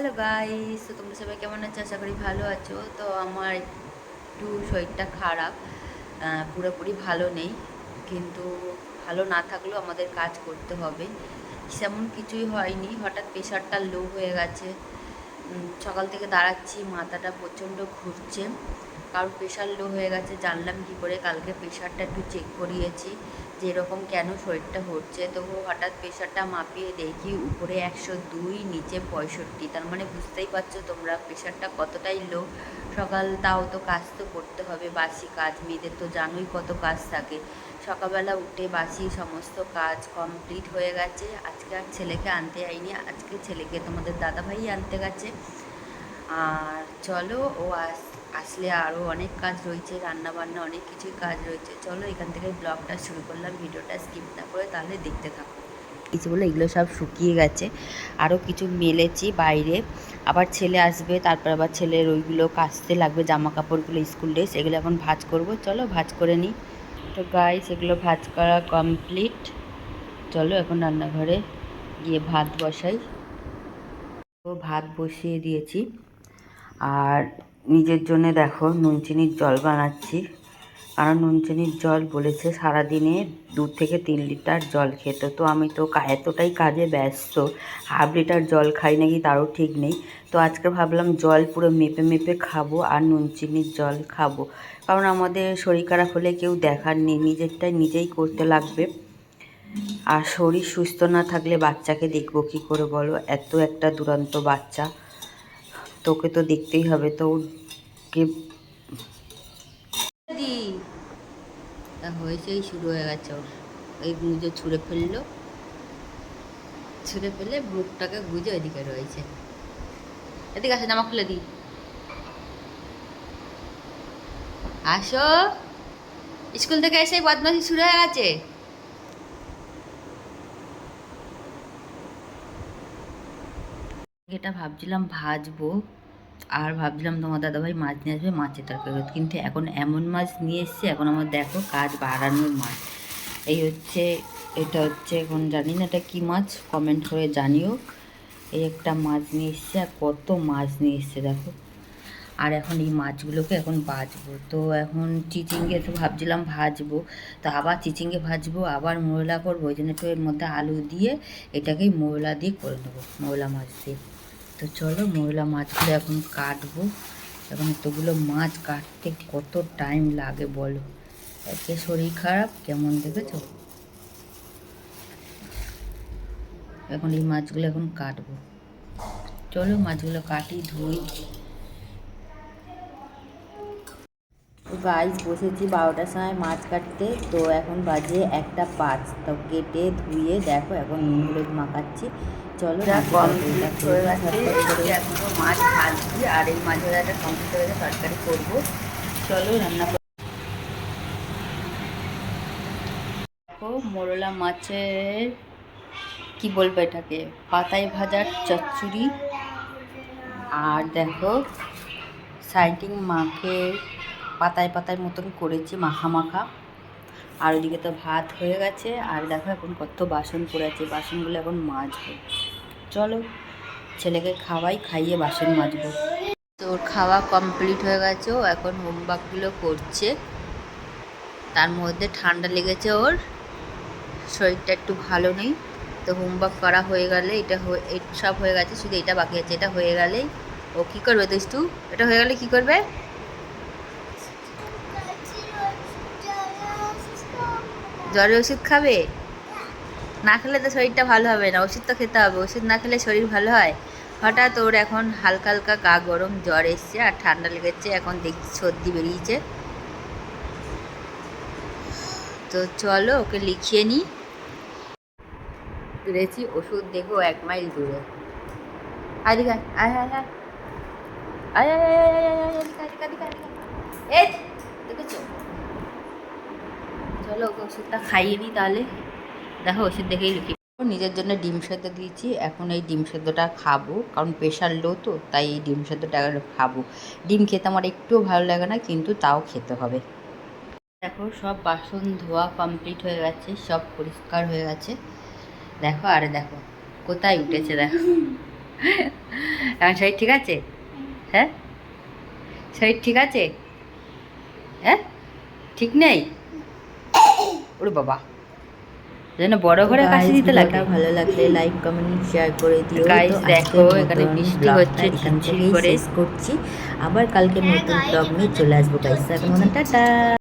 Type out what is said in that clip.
Hello ভাই তো তোমরা সবাই কেমন আছো? আশা করি ভালো আছো। তো আমার একটু শরীরটা খারাপ পুরোপুরি ভালো নেই। কিন্তু ভালো না থাকলেও আমাদের কাজ করতে হবে। সেমন কিছুই হয়নি। হঠাৎ প্রেশারটা লো হয়ে গেছে। সকাল থেকে দাঁড়াচ্ছি, মাথাটা প্রচণ্ড ঘুরছে। কারোর প্রেশার লো হয়ে গেছে, জানলাম কী করে। কালকে প্রেশারটা একটু চেক করিয়েছি যে এরকম কেন শরীরটা হচ্ছে। তো হঠাৎ প্রেশারটা মাপিয়ে দেখি উপরে একশো দুই, নিচে পঁয়ষট্টি। তার মানে বুঝতেই পারছ তোমরা প্রেশারটা কতটাই লো সকাল তাও তো কাজ তো করতে হবে, বাসি কাজ। মেয়েদের তো জানোই কত কাজ থাকে। সকালবেলা উঠে বাসি সমস্ত কাজ কমপ্লিট হয়ে গেছে। আজকে আর ছেলেকে আনতে যাইনি। আজকে ছেলেকে তোমাদের দাদাভাই আনতে গেছে। আর চলো ও আস আসলে আরও অনেক কাজ রয়েছে রান্না বান্না অনেক কিছুই কাজ রয়েছে। চলো এখান থেকে ব্লগটা শুরু করলাম, ভিডিওটা স্কিপ না করে তাহলে দেখতে থাকো। কিছু বলে এগুলো সব শুকিয়ে গেছে আরও কিছু মেলেছি বাইরে। আবার ছেলে আসবে, তারপর আবার ছেলের ওইগুলো কাচতে লাগবে জামা কাপড়গুলো স্কুল ড্রেস এগুলো এখন ভাজ করব। চলো ভাজ করে নিই। তো গাই সেগুলো ভাজ করা কমপ্লিট চলো এখন রান্নাঘরে গিয়ে ভাত বসাই। তো ভাত বসিয়ে দিয়েছি। আর নিজের জন্য দেখো নুন চিনির জল বানাচ্ছি। কারণ নুন চিনির জল বলেছে সারাদিনে দু থেকে তিন লিটার জল খেতে। তো আমি তো এতটাই কাজে ব্যস্ত। হাফ লিটার জল খাই নাকি তারও ঠিক নেই। তো আজকে ভাবলাম জল পুরো মেপে মেপে খাব আর নুন চিনির জল খাব। কারণ আমাদের শরীর খারাপ হলে কেউ দেখার নেই, নিজেরটাই নিজেই করতে লাগবে। আর শরীর সুস্থ না থাকলে বাচ্চাকে দেখব কী করে বলো? এত একটা দুরন্ত বাচ্চা। তোকে তো দেখতেই হবে, তো ওকে হয়েছেই শুরু হয়ে গেছে ওর। ওই গুঁজো ছুঁড়ে ফেলল। ছুঁড়ে ফেলে বুকটাকে গুঁজে ওইদিকে রয়েছে। এদিকে আসে, জামা খুলে দিই। আসো। স্কুল থেকে এসে বদমাশি শুরু হয়ে গেছে। এটা ভাবছিলাম ভাজবো, আর ভাবছিলাম তোমার দাদাভাই মাছ নিয়ে আসবে, মাছের তরকারি। কিন্তু এখন এমন মাছ নিয়ে এসছে, এখন আমার দেখো কাজ বাড়ানোর মাছ। এই হচ্ছে, এটা হচ্ছে এখন জানি না এটা কী মাছ কমেন্ট করে জানিও। এই একটা মাছ নিয়ে এসছে, আর কত মাছ নিয়ে এসছে দেখো। আর এখন এই মাছগুলোকে এখন ভাজবো। তো এখন চিচিঙ্গে তো ভাবছিলাম ভাজবো, তো আবার চিচিঙ্গে ভাজবো, আবার মোরলা করব, ওই জন্য একটু এর মধ্যে আলু দিয়ে এটাকেই মোরলা দিয়ে করে নেব মোরলা মাছ দিয়ে। তো চলো ময়লা মাছগুলো এখন কাটবো। এখন এতগুলো মাছ কাটতে কত টাইম লাগে বলো? একে শরীর খারাপ, কেমন দেখেছ? এখন এই মাছগুলো এখন কাটবো। চলো মাছগুলো কাটি ধুই। গাইস বসেছি বারোটার সময় মাছ কাটতে। তো এখন বাজে একটা পাঁচ। তো কেটে ধুয়ে দেখো এখন নুন হলুদ মাখাচ্ছি। চলো মাছ ভাজছি আর এই মাছের একটা কমপ্লিট হয়ে তরকারি করব। চলো রান্না মোরলা মাছের কি বলব এটাকে? পাতায় ভাজার চচ্চড়ি। আর দেখো সাইডিং মাখে পাতায় পাতায় মতন করেছি, মাখা মাখা। আর ওইদিকে তো ভাত হয়ে গেছে। আর দেখো এখন কত বাসন পড়ে আছে। বাসনগুলো এখন মাজবো। চলো, ছেলেকে খাওয়াই, খাইয়ে বাসন মাজবো। তো ওর খাওয়া কমপ্লিট হয়ে গেছে। ও এখন হোমওয়ার্কগুলো করছে। তার মধ্যে ঠান্ডা লেগেছে ওর। শরীরটা একটু ভালো নেই। তো হোমওয়ার্ক করা হয়ে গেলে এটা সব হয়ে গেছে। শুধু এটা বাকি আছে। এটা হয়ে গেলেই ও কী করবে দুষ্টু? এটা হয়ে গেলে কী করবে? জ্বরের ওষুধ খাবে না খেলে তো শরীরটা ভালো হবে না ওষুধ তো খেতে হবে ওষুধ না খেলে শরীর ভালো হয় হঠাৎ ওর এখন হালকা হালকা গা গরম জ্বর এসছে আর ঠান্ডা লেগেছে এখন দেখছি সর্দি বেরিয়েছে তো চলো ওকে লিখিয়ে নিই রেছি ওষুধ দেখো এক মাইল দূরে আদিকা আয় হ্যাঁ হ্যাঁ আয় আয় আয় আয় আয় আয় আদিকা আদিকা আদিকা এই দেখেছ চলো ওকে ওষুধটা খাইয়ে নিই তাহলে। দেখো ওষুধ দেখেই লিখি। নিজের জন্য ডিম সেদ্ধ দিয়েছি এখন এই ডিম সেদ্ধটা খাব কারণ প্রেশার লো তো তাই এই ডিম সেদ্ধটা খাব। ডিম খেতে আমার একটুও ভালো লাগে না কিন্তু তাও খেতে হবে। দেখো সব বাসন ধোয়া কমপ্লিট হয়ে গেছে সব পরিষ্কার হয়ে গেছে। দেখো আরে দেখো কোথায় উঠেছে দেখো। এখন শরীর ঠিক আছে? হ্যাঁ? শরীর ঠিক আছে? হ্যাঁ? ঠিক নেই? ওরে বাবা। যেন বড় ঘরে কাশি দিতে লাগে। ভালো লাগলে লাইক কমেন্ট শেয়ার করে দিও। গাইস দেখো, এখানে বৃষ্টি হচ্ছে ঝিমঝিম করে। করছি। আবার কালকে নতুন ব্লগ নিয়ে চলে আসব গাইস এখন টাটা।